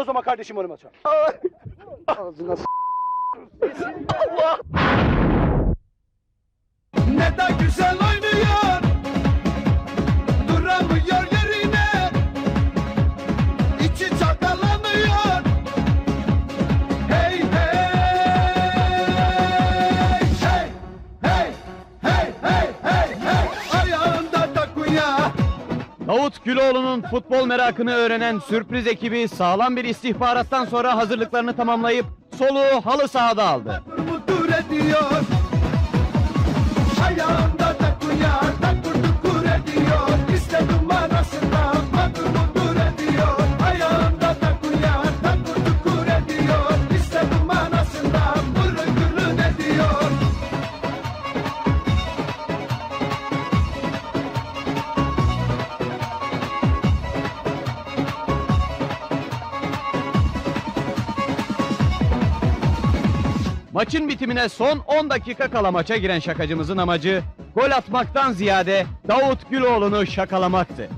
o zaman kardeşim onu maça. Ağzına s- Ne de güzel oynuyor Güloğlu'nun futbol merakını öğrenen sürpriz ekibi sağlam bir istihbarattan sonra hazırlıklarını tamamlayıp soluğu halı sahada aldı. Maçın bitimine son 10 dakika kala maça giren şakacımızın amacı gol atmaktan ziyade Davut Güloğlu'nu şakalamaktı.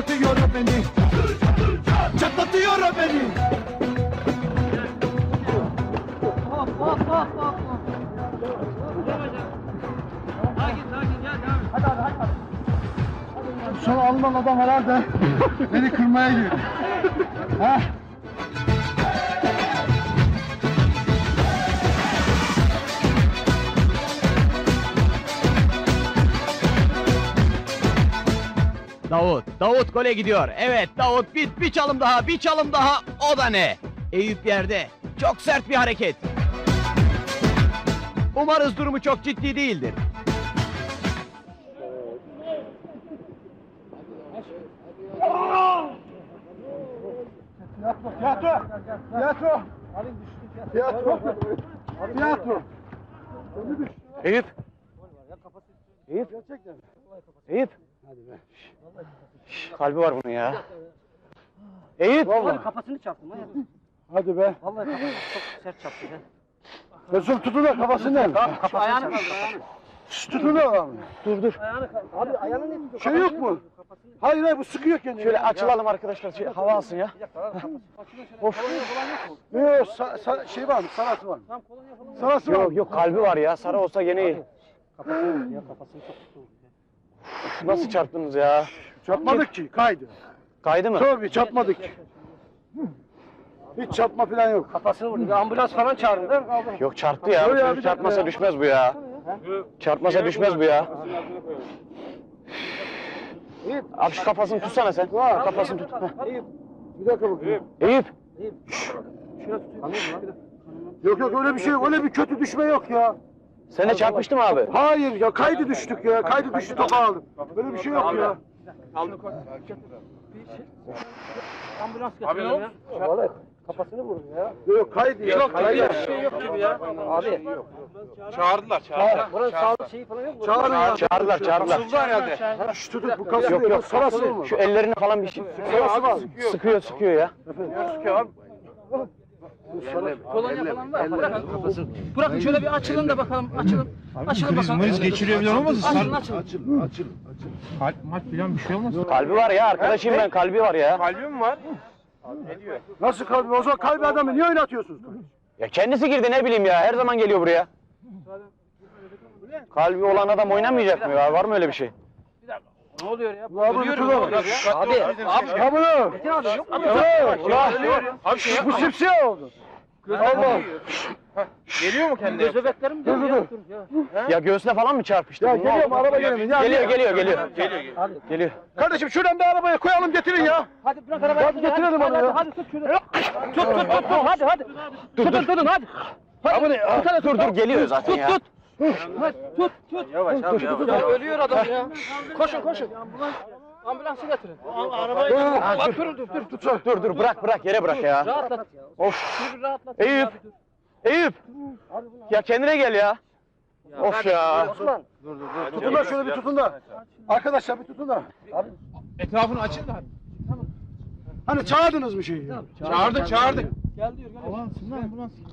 Çatlatıyor beni Çatlatıyor beni Son alınan adam herhalde beni kırmaya geliyor. ha? Davut, Davut gole gidiyor. Evet Davut bir, bir çalım daha, bir çalım daha. O da ne? Eyüp yerde. Çok sert bir hareket. Umarız durumu çok ciddi değildir. Tiyatro! Tiyatro! Tiyatro! Tiyatro! Eyüp. Eyüp. Gerçekten. Eyüp. Hadi be. Şş, Kalbi var bunun ya. Eyüp. Vallahi. Kafasını çarptım ha. Hadi be. Vallahi kafasını çok sert çarptı. Resul tutun da kafasından. Şu ayağını kaldır ayağını. Şşş, Tutun da adam. Dur dur. Ayağını kaldır. Abi ayağını ne tutuyor? Şey yok mu? Hayır hayır bu sıkıyor kendini. Şöyle açılalım arkadaşlar. Şey, hava alsın ya. Of. Yok sa, sa, şey var mı? Sarası var mı? Tamam. Sarası var Yok mı? yok kalbi var ya. Sarı olsa gene iyi. Kafasını ya kafasını çok tuttu. Nasıl çarptınız ya? Çarpmadık ki kaydı. Kaydı mı? Tabii çarpmadık. Hiç çarpma falan yok. Kafasını vurdu. Bir ambulans falan çağırdı değil mi? Kaldı. Yok çarptı ya. Yok ya, bir Çarpmasa dakika ya. düşmez bu ya. Çarpmasa düşmez bu ya. Abi şu kafasını tutsana sen. Kafasını tut. Heh. Bir dakika bakayım. Eyüp. Şuna tutuyor. Yok yok öyle bir şey yok. Öyle bir kötü düşme yok ya. Sen de mı abi? Hayır ya kaydı düştük ya. Kaydı düştü topa aldık. Böyle bir şey yok ya. Ambulans getiriyor ya. Vallahi kafasını vurdu ya. Yok yok kaydı ya. kaydı. Bir şey yok gibi ya. Abi. Çağırdılar, çağırdılar. Buranın sağlık şeyi falan yok mu? Çağırın ya. Çağırdılar çağırdılar. Buzlu herhalde. Şşş tutun bu kası Yok, yok yok. Sarası mı? Şu ellerini falan bir şey sıkıyor sıkıyor ya. Kolonya falan var. Bırakın. Bırakın şöyle bir açılın da bakalım. Açılın. Açılın bakalım. Kriz geçiriyor falan olmasın? Açılın açılın. Kalp maç falan bir şey olmaz. Kalbi var ya arkadaşım ben kalbi var ya. Kalbi mi var? Nasıl kalbi? O zaman kalbi adamı niye oynatıyorsunuz? Ya kendisi girdi ne bileyim ya her zaman geliyor buraya. Kalbi olan adam oynamayacak mı ya? Var mı öyle bir şey? Ne oluyor ya? Abi ne oluyor ya? Abi, abi. Ya bunu. Metin abi yok mu? Ulan. Abi şey Bu simsiyah oldu. Allah. Geliyor mu kendine? Göz bebeklerim diyor ya. Dur ya. Ya göğsüne falan mı çarpıştı? Ya bu? Geliyor mu araba geliyor mu? Ya, Geliyor ya. geliyor geliyor. Geliyor geliyor. Hadi. Geliyor. Kardeşim şuradan bir arabaya koyalım getirin ya. Hadi bırak arabayı. Hadi getirelim hadi, onu ya. hadi, hadi tut şunu. Tut tut tut tut hadi hadi. Tutun tutun hadi. Abi ne? Dur dur geliyor zaten ya. Tut. Hadi tut tut. Yavaş abi yavaş. Ya ölüyor adam ya. Koşun koşun. Ambulansı getirin. Arabayı. Bak durun dur dur. Dur dur dur bırak bırak yere bırak ya. Rahatlat. Of. Dur bir rahatlat. Eyüp. Abi, dur. Eyüp. Ya kendine gel ya. Of ya. Osman. Tutun da şöyle bir tutun da. Arkadaşlar bir tutun da. Etrafını açın da. Hani çağırdınız mı şeyi? ya? Çağırdık çağırdık. Gel diyor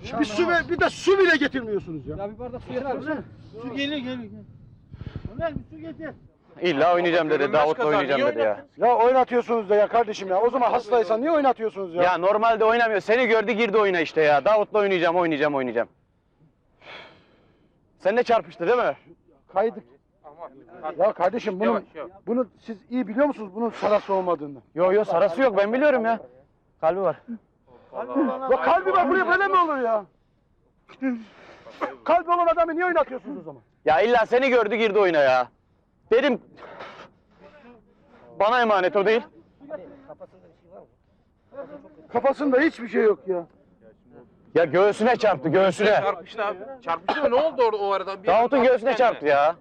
gel. Bir su ve bir de su bile getirmiyorsunuz ya. Ya bir bardak su yeter misin? Su geliyor geliyor. Ömer bir su getir. İlla oynayacağım dedi. Davut'la oynayacağım dedi ya. Ya oynatıyorsunuz da ya kardeşim ya. O zaman hastaysan niye oynatıyorsunuz ya? Ya normalde oynamıyor. Seni gördü girdi oyuna işte ya. Davut'la oynayacağım oynayacağım oynayacağım. Sen de çarpıştı değil mi? Kaydık. Ya kardeşim bunun bunu siz iyi biliyor musunuz bunun sarası olmadığını? Yo yo sarası yok ben biliyorum ya. Kalbi var. Ya kalbi var buraya böyle mi olur ya? Kalbi olan adamı niye oynatıyorsunuz o zaman? Ya illa seni gördü girdi oyuna ya. Dedim bana emanet o değil. Kafasında hiçbir şey yok ya. Ya göğsüne çarptı göğsüne. Çarpıştı abi. Çarpıştı mı? Ne oldu orada o arada? Bir- Davut'un göğsüne çarptı ya.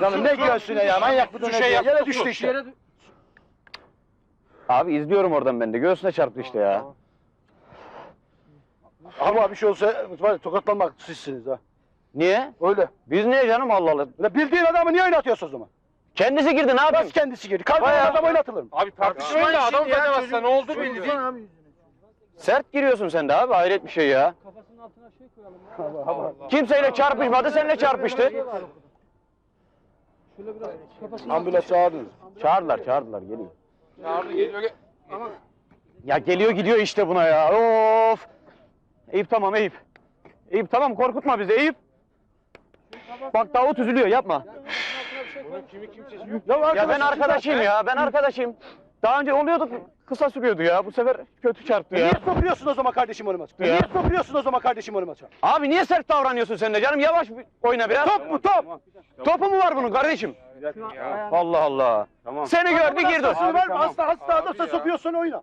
Canım ne göğsüne ya manyak bu Şu şey Yere düştü işte. Abi izliyorum oradan ben de. Göğsüne çarptı işte ya. Ama bir şey olsa var ya, tokatlanmak sizsiniz ha. Niye? Öyle. Biz niye canım Allah Allah. Öyle bildiğin adamı niye oynatıyorsun o zaman? Kendisi girdi ne yapayım? Nasıl kendisi girdi? Kalbi Bayağı- adam oynatılır mı? Abi tartışmayın da adam fedevasta ne oldu değil. Sert giriyorsun sen de abi hayret bir şey ya. Kafasının altına şey koyalım ya. Allah Allah. Kimseyle çarpışmadı seninle çarpıştı. Şöyle biraz kafasının Ambulans çağırdınız. Çağırdılar çağırdılar geliyor. Çağırdı geliyor. gel- Ya geliyor gidiyor işte buna ya. Of. Eyüp tamam Eyüp. Eyüp tamam korkutma bizi Eyüp. Bak Davut üzülüyor yapma. Ya, Ya ben arkadaşım, arkadaşıyım ya ben arkadaşıyım. Daha önce oluyordu kısa sürüyordu ya. Bu sefer kötü çarptı Niye ya. sokuyorsun o zaman kardeşim önüme? Ya. Niye sokuyorsun o zaman kardeşim önüme? Abi niye sert davranıyorsun sen de canım? Yavaş oyna biraz. Top bu top. Topu mu var bunun kardeşim? Allah Allah. Seni gördü girdi. Hastasını var mı? Hasta hasta adamsa sokuyorsun oyna.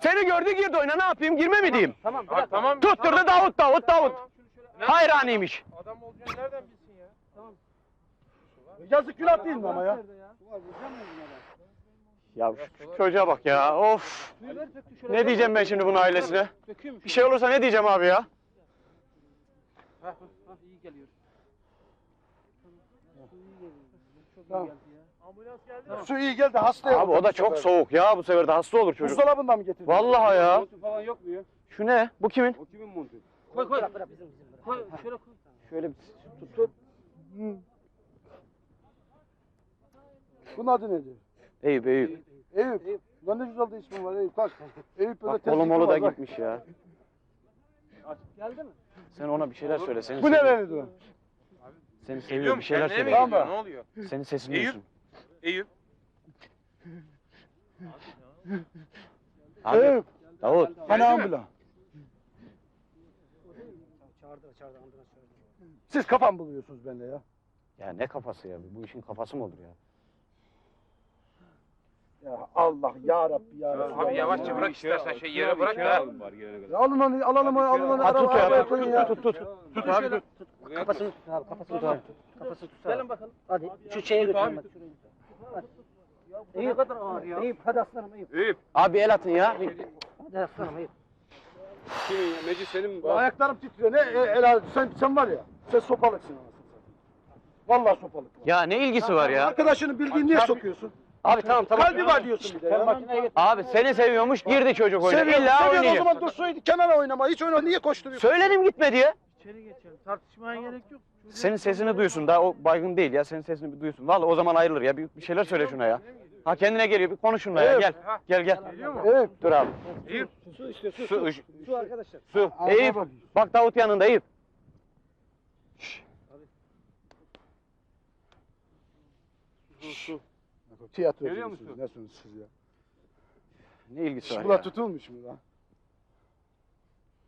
Seni gördü girdi oyna ne yapayım girme mi diyeyim? Tamam dakika. tamam. Tutturdu Davut Davut Davut. Hayranıymış. Adam olacağını nereden bilsin ya? Yazık günah değil mi ama ya? Ya şu çocuğa bak ya of. Ne diyeceğim ben şimdi bunun ailesine? Bir şey olursa ne diyeceğim abi ya? Ha iyi geliyor. Tamam. Su iyi geldi hasta Abi o da çok soğuk ya bu sefer de hasta olur çocuk. Buzdolabından mı getirdin? Vallahi ya. Montu falan yok mu ya? Şu ne? Bu kimin? O kimin montu? Koy koy. Koy şöyle koy. Şöyle bir tut tut. Bunun adı nedir? Eyüp Eyüp. Eyüp. Lan ne güzel de ismin var Eyüp kalk. Eyüp böyle Bak kolu molu var, da gitmiş ya. Geldi mi? Sen ona bir şeyler söyle. Seni Bu ne seviyor. verdi o? Seni seviyor bir şeyler mi söyle. Ne oluyor? Senin sesini Eyüp. duysun. Eyüp. Abi Eyüp. Davut. Hani Geldi mi? ambulans. Siz kafam buluyorsunuz bende ya. Ya ne kafası ya? Bu işin kafası mı olur ya? Ya Allah ya Rabbi ya Rabbi. Abi yavaşça bırak istersen şey yere bırak da. Ya alın onu alalım onu alın onu. Ha tut ya tut tut tut. Tut abi tut. Kafasını tut abi kafasını tut. Kafasını tut. Gelin bakalım. Hadi şu şeye götürün. Eyüp, Eyüp hadi aslanım Eyüp. Eyüp. Abi el atın ya. Hadi aslanım Eyüp. Mecid senin Ya Ayaklarım titriyor. Ne e, el al- sen sen var ya. Sen sopalıksın anasını. Vallahi sopalık. Ya ne ilgisi var ya? Arkadaşını bildiğin niye sokuyorsun? Abi tamam tamam. Kalbi var diyorsun bir de ya. Abi seni seviyormuş girdi çocuk oyuna. Seviyorum, İlla seviyorum o oynayacak. zaman dursaydı kenara oynama. Hiç oyna. Niye koşturuyorsun? Söyledim gitme diye. Tartışmaya gerek yok. Senin sesini duysun daha o baygın değil ya senin sesini bir duysun. Vallahi o zaman ayrılır ya bir, bir şeyler söyle şuna ya. Ha kendine geliyor bir konuş şunla ya gel. Gel gel. Evet. Dur abi. Eyüp. Su işte su. Su, Su, su arkadaşlar. Su. Eyüp. bak. Davut yanında Eyüp. Tiyatro Görüyor diyorsunuz. Nasılsınız siz ya? Ne ilgisi var Şıbula ya? tutulmuş mu lan?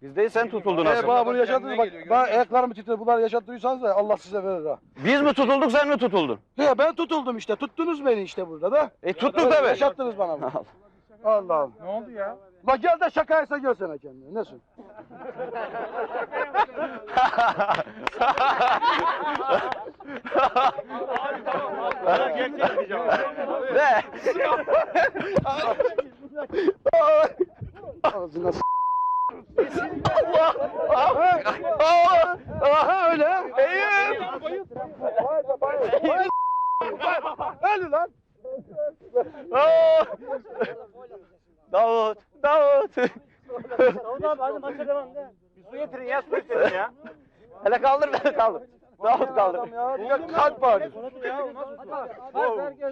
Biz değil sen tutuldun Ee, asıl. bana bunu yaşattınız bak. Bana ayaklarımı titredi. Bunları yaşattıysanız da Allah size verir ha. Biz mi tutulduk sen mi tutuldun? He ben tutuldum işte. Tuttunuz beni işte burada da. E tuttuk tabii. Yaşattınız bana bunu. Allah Allah. Ne oldu ya? La gel de şakaysa görsene kendini. Nesin? Ne? Ağzına s- Aa, Aha öyle. Eyüp. Hadi lan. Davut. Davut. Davut abi hadi maça devam de. Su getirin ya su getirin ya. Hele kaldır beni kaldır. Davut kaldır. Ya, kalp var.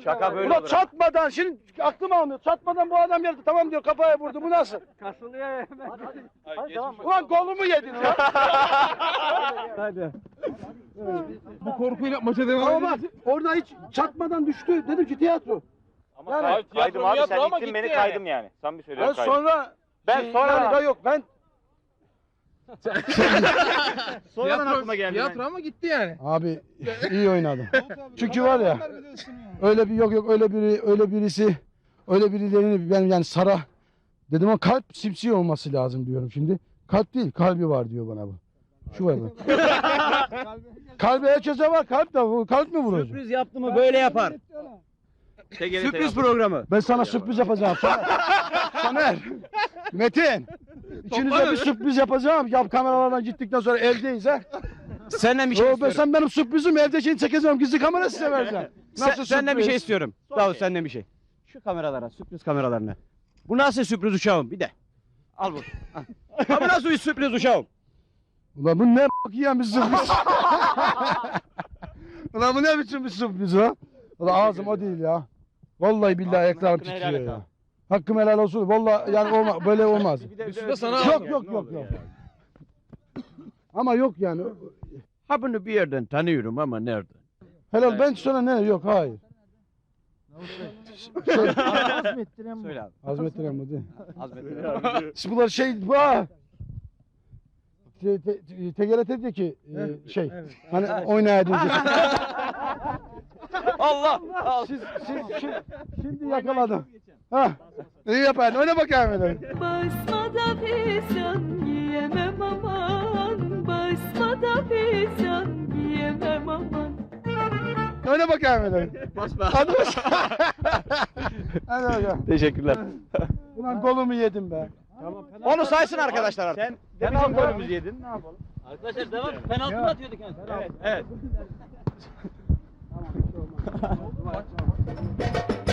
Şaka böyle Ulan çatmadan şimdi aklım almıyor. Çatmadan bu adam geldi. Tamam diyor kafaya vurdu. Bu nasıl? Kasılıyor hemen. Hadi. Ulan kolumu yedin lan. Bu korkuyla maça devam Ama bak orada hiç çatmadan düştü. Dedim ki tiyatro. Yani, Kay- kaydım abi sen ama ittin gitti beni yani. kaydım yani. Sen bir söylüyorsun kaydım. sonra Ben şey, sonra- yani da yok ben Sonradan aklıma geldi. Tiyatro ama gitti yani. Abi iyi oynadım. Çünkü var ya öyle bir yok yok öyle biri öyle birisi öyle birilerini ben yani Sara dedim ama kalp simsiye olması lazım diyorum şimdi. Kalp değil kalbi var diyor bana bu. Şu var bu. Kalbi herkese var kalp de bu kalp mi vuracak? Sürpriz yaptı mı böyle yapar. Sürpriz programı. Ben sana sürpriz yapacağım. Soner. Metin. İçinize bir sürpriz yapacağım. Yap kameralardan gittikten sonra evdeyiz ha. Senden bir Yo, ben sen benim sürprizim evdekini çekeceğim. Gizli kamera size vereceğim. Nasıl senden bir şey istiyorum. Davut senden bir şey. Şu kameralara, sürpriz kameralarına. Bu nasıl sürpriz uçağım? Bir de. Al bu. Al. Ha, bu nasıl bir sürpriz uçağım? Ulan bu ne yiyen bir sürpriz. Ulan bu ne biçim bir sürpriz ha? Ulan ağzım o değil ya. Vallahi billahi ayaklarım titriyor ya. Hakkım helal olsun. Vallahi yani olma, böyle olmaz. Üstü de sana yok yok yok yok. Ama yok yani. Ha bunu bir yerden tanıyorum ama nereden? Helal ben sana ne yok hayır. Şey, Söyle abi. Azmettiren bu değil. Azmettin. Şimdi bunlar şey ha. Te, te, TGRT'deki e, şey hani oynaya diyecek. Allah! Al. Siz, siz, şimdi, şimdi yakaladım. Ha. İyi yapar. Oyna bakayım hele. Basmada pizan yiyemem aman Basmada pizan yiyemem aman Oyna bakayım hele. Basma. Hadi bas. Hadi bakalım. Teşekkürler. Ulan kolumu yedim be. Onu saysın arkadaşlar artık. Sen de bizim golümüzü yedin. Ne yapalım? Arkadaşlar devam. Penaltı mı atıyorduk yani? Evet. Evet.